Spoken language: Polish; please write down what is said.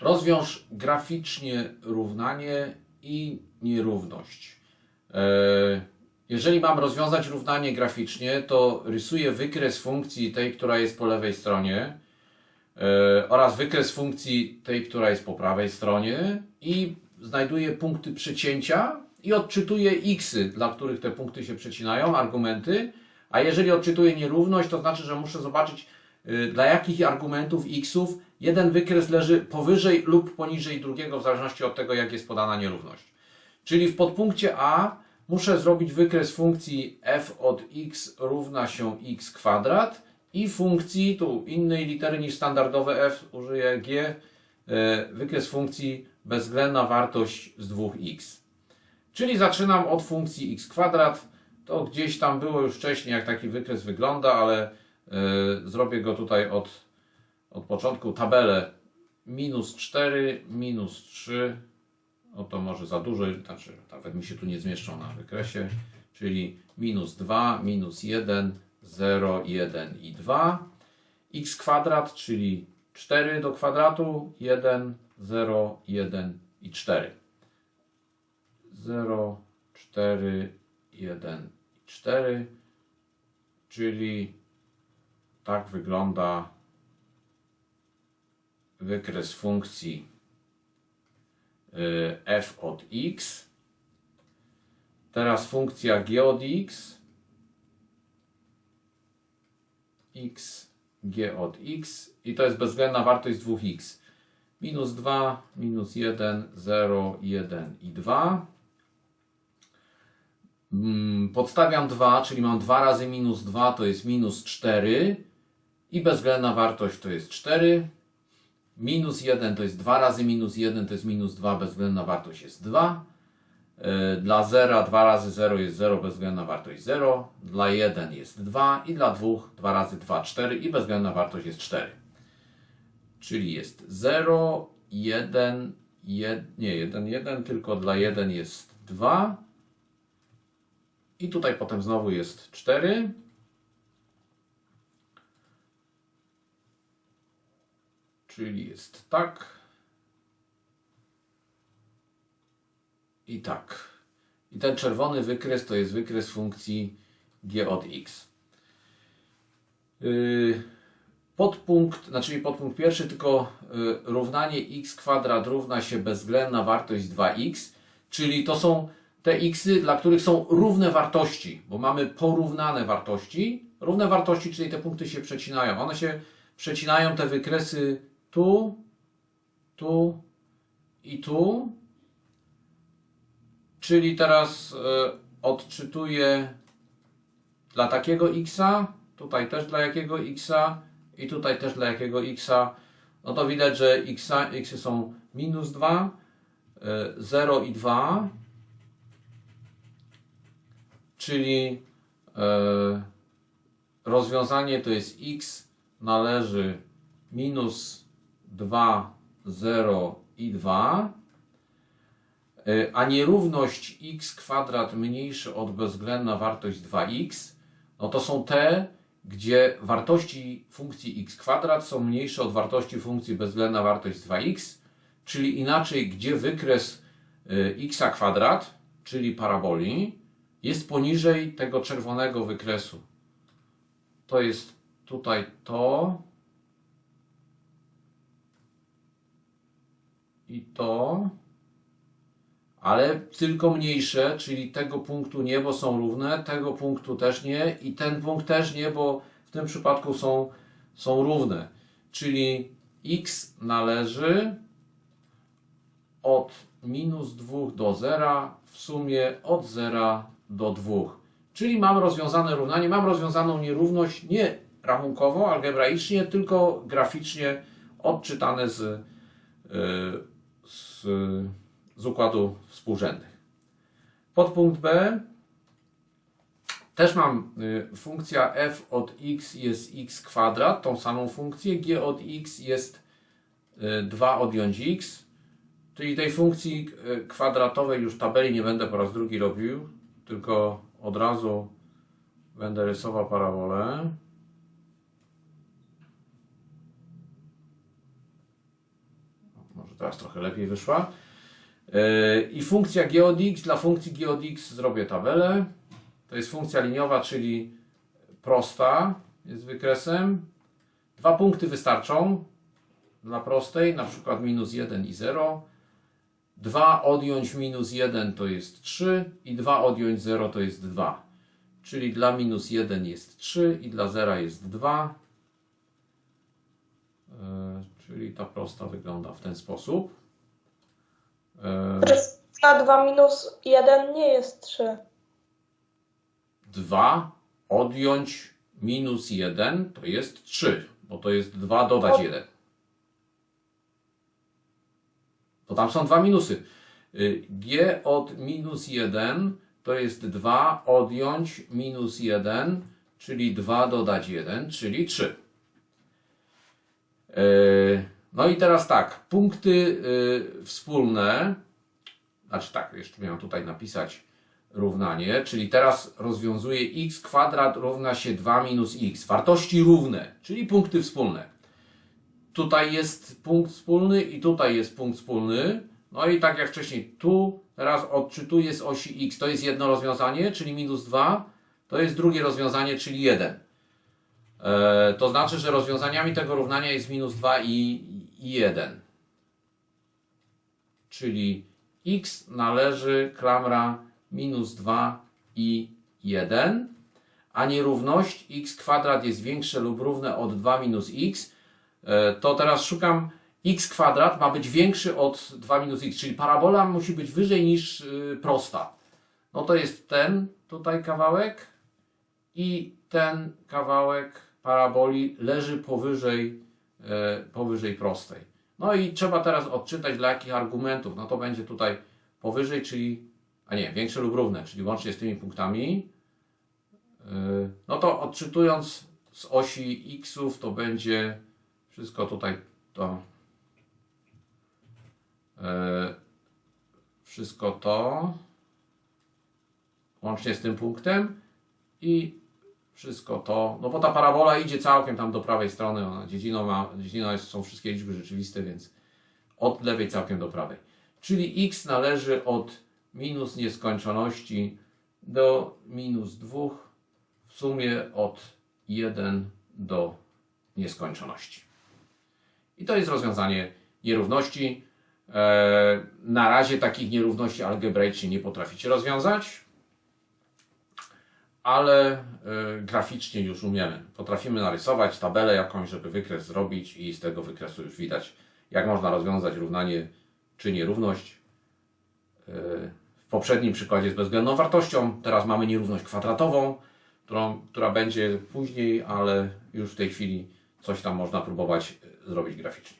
Rozwiąż graficznie równanie i nierówność. E, Jeżeli mam rozwiązać równanie graficznie, to rysuję wykres funkcji tej, która jest po lewej stronie e, oraz wykres funkcji tej, która jest po prawej stronie i znajduję punkty przecięcia i odczytuję xy, dla których te punkty się przecinają, argumenty. A jeżeli odczytuję nierówność, to znaczy, że muszę zobaczyć, y, dla jakich argumentów xów jeden wykres leży powyżej lub poniżej drugiego, w zależności od tego, jak jest podana nierówność. Czyli w podpunkcie A muszę zrobić wykres funkcji f od x równa się x kwadrat i funkcji, tu innej litery niż standardowe f, użyję g, e, wykres funkcji bezwzględna wartość z 2x. Czyli zaczynam od funkcji x kwadrat. To gdzieś tam było już wcześniej, jak taki wykres wygląda, ale e, zrobię go tutaj od, od początku. Tabelę minus 4, minus 3. O to może za dużo, znaczy nawet mi się tu nie zmieszczą na wykresie. Czyli minus 2, minus 1, 0, 1 i 2. x kwadrat, czyli 4 do kwadratu, 1, 0, 1 i 4. 0, 4, 1 i 4, czyli tak wygląda wykres funkcji y, f od x. Teraz funkcja g od x, x, g od x i to jest bezwzględna wartość z 2x. Minus 2, minus 1, 0, 1 i 2. Mm, Podstawiam 2, czyli mam 2 razy minus 2 to jest minus 4 i bezwzględna wartość to jest 4. Minus 1 to jest 2 razy minus 1 to jest minus 2, bezwzględna wartość jest 2. Yy, Dla 0 2 razy 0 jest 0, bezwzględna wartość 0. Dla 1 jest 2 i dla 2 2 razy 2 4 i bezwzględna wartość jest 4. Czyli jest 0, 1, 1, nie 1, 1, tylko dla 1 jest 2. I tutaj potem znowu jest 4. Czyli jest tak. I tak. I ten czerwony wykres to jest wykres funkcji g od x. Yy, podpunkt, znaczy podpunkt pierwszy, tylko yy, równanie x kwadrat równa się bezwzględna wartość 2x, czyli to są te xy, dla których są równe wartości, bo mamy porównane wartości. Równe wartości, czyli te punkty się przecinają. One się przecinają, te wykresy tu, tu i tu. Czyli teraz e, odczytuję dla takiego xa, tutaj też dla jakiego xa i tutaj też dla jakiego xa. No to widać, że xa, xy są minus 2, e, 0 i 2 czyli e, rozwiązanie to jest x należy minus 2, 0 i 2, e, a nierówność x kwadrat mniejszy od bezwzględna wartość 2x, no to są te, gdzie wartości funkcji x kwadrat są mniejsze od wartości funkcji bezwzględna wartość 2x, czyli inaczej, gdzie wykres e, x kwadrat, czyli paraboli, jest poniżej tego czerwonego wykresu. To jest tutaj to i to, ale tylko mniejsze, czyli tego punktu nie, bo są równe, tego punktu też nie i ten punkt też nie, bo w tym przypadku są, są równe. Czyli x należy od minus 2 do 0, w sumie od 0 do 2. Czyli mam rozwiązane równanie, mam rozwiązaną nierówność nie rachunkowo, algebraicznie, tylko graficznie odczytane z, yy, z, z układu współrzędnych. Podpunkt B. Też mam y, funkcja f od x jest x kwadrat, tą samą funkcję, g od x jest y, 2 odjąć x, czyli tej funkcji y, kwadratowej już tabeli nie będę po raz drugi robił, tylko od razu będę rysował parabolę. O, Może teraz trochę lepiej wyszła. Yy, I funkcja g od x, dla funkcji g od x zrobię tabelę. To jest funkcja liniowa, czyli prosta, jest wykresem. Dwa punkty wystarczą dla prostej, na przykład minus 1 i 0. 2 odjąć minus 1 to jest 3 i 2 odjąć 0 to jest 2. Czyli dla minus 1 jest 3 i dla 0 jest 2. Czyli ta prosta wygląda w ten sposób. Yy, A 2 minus 1 nie jest 3. 2 odjąć minus 1 to jest 3, bo to jest 2 dodać 1. To tam są dwa minusy. Y, G od minus 1 to jest 2 odjąć minus 1, czyli 2 dodać 1, czyli 3. Y, No i teraz tak, punkty y, wspólne, znaczy tak, jeszcze miałem tutaj napisać równanie, czyli teraz rozwiązuję x kwadrat równa się 2 minus x. Wartości równe, czyli punkty wspólne. Tutaj jest punkt wspólny i tutaj jest punkt wspólny. No i tak jak wcześniej, tu teraz odczytuję z osi x. To jest jedno rozwiązanie, czyli minus 2. To jest drugie rozwiązanie, czyli 1. E, to znaczy, że rozwiązaniami tego równania jest minus 2 i, i 1. Czyli x należy klamra minus 2 i 1, a nierówność x kwadrat jest większe lub równe od 2 minus x, e, to teraz szukam x kwadrat ma być większy od 2 minus x, czyli parabola musi być wyżej niż y, prosta. No to jest ten tutaj kawałek i ten kawałek paraboli leży powyżej, e, powyżej prostej. No i trzeba teraz odczytać dla jakich argumentów. No to będzie tutaj powyżej, czyli, a nie, większe lub równe, czyli łącznie z tymi punktami. Yy, No to odczytując z osi xów, to będzie wszystko tutaj to. yy, Wszystko to łącznie z tym punktem i wszystko to, no bo ta parabola idzie całkiem tam do prawej strony, ona ma, dziedziną jest, są wszystkie liczby rzeczywiste, więc od lewej całkiem do prawej. Czyli x należy od minus nieskończoności do minus 2, w sumie od 1 do nieskończoności. I to jest rozwiązanie nierówności. E, Na razie takich nierówności algebraicznie nie potraficie rozwiązać, ale e, graficznie już umiemy. Potrafimy narysować tabelę jakąś, żeby wykres zrobić i z tego wykresu już widać, jak można rozwiązać równanie czy nierówność. E, W poprzednim przykładzie z bezwzględną wartością, teraz mamy nierówność kwadratową, którą, która będzie później, ale już w tej chwili coś tam można próbować e, zrobić graficznie.